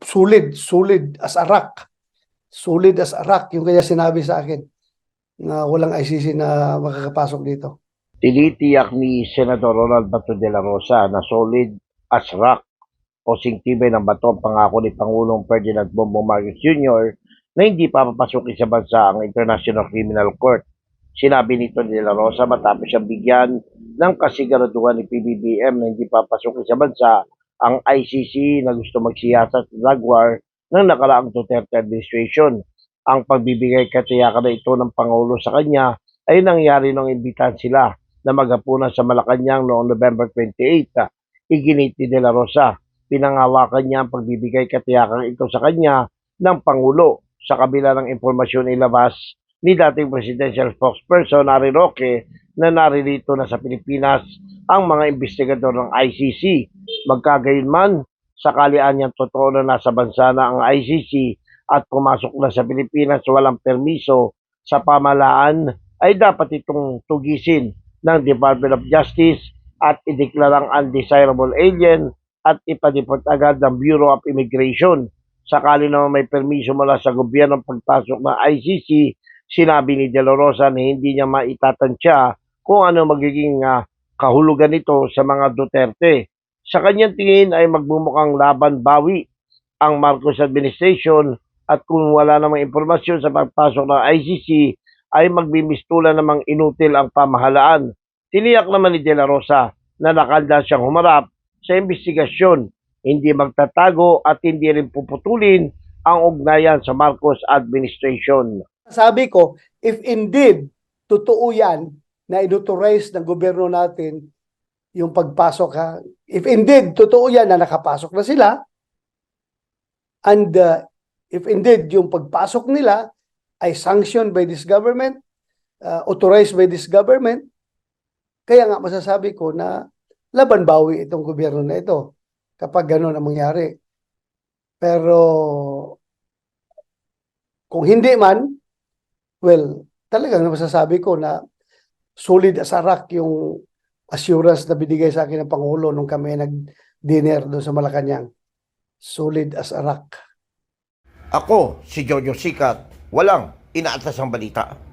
Solid, solid as a rock. Solid as a rock. Yung kaya sinabi sa akin na walang ICC na makakapasok dito. Tinitiyak ni Senador Ronald Bato de la Rosa na solid as rock o singtibay ng bato ang pangako ni Pangulong Ferdinand Bongbong Marcos Jr. na hindi papapasukin sa bansa ang International Criminal Court. Sinabi nito ni De La Rosa matapos siyang bigyan ng kasiguraduhan ni PBBM na hindi papasukin sa bansa ang ICC na gusto magsiyasat sa drug war ng nakaraang Duterte administration. Ang pagbibigay katiyakan na ito ng Pangulo sa kanya ay nangyari nung imbitahan sila na maghapunan sa Malacanang noong November 28. Iginit ni De La Rosa. Pinangawakan niya ang pagbibigay katiyakan ito sa kanya ng Pangulo sa kabila ng impormasyon ilabas ni dating presidential spokesperson Ari Roque na naririto na sa Pilipinas ang mga investigador ng ICC. Magkagayunman, sakali niyang totoo na nasa bansa na ang ICC at pumasok na sa Pilipinas walang permiso sa pamalaan ay dapat itong tugisin ng Department of Justice at ideklarang undesirable alien at ipadeport agad ng Bureau of Immigration. Sakali naman may permiso mula sa gobyerno pagpasok ng ICC, sinabi ni De La Rosa na hindi niya maitatansya kung ano magiging ah, kahulugan nito sa mga Duterte. Sa kanyang tingin ay magbumukhang laban bawi ang Marcos administration at kung wala namang impormasyon sa pagpasok ng ICC ay magbimistula namang inutil ang pamahalaan. Tiniyak naman ni De La Rosa na nakalda siyang humarap sa investigasyon, hindi magtatago at hindi rin puputulin ang ugnayan sa Marcos administration. Sabi ko, if indeed totoo yan na inauthorize ng gobyerno natin yung pagpasok ha, if indeed totoo yan na nakapasok na sila, and uh, if indeed yung pagpasok nila ay sanctioned by this government, uh, authorized by this government, kaya nga masasabi ko na laban bawi itong gobyerno na ito kapag gano'n ang mangyari. Pero kung hindi man, well, talagang masasabi ko na solid as a rock yung assurance na binigay sa akin ng Pangulo nung kami nag-dinner doon sa Malacanang. Solid as a rock. Ako, si Jojo Sikat, walang inaatas ang balita.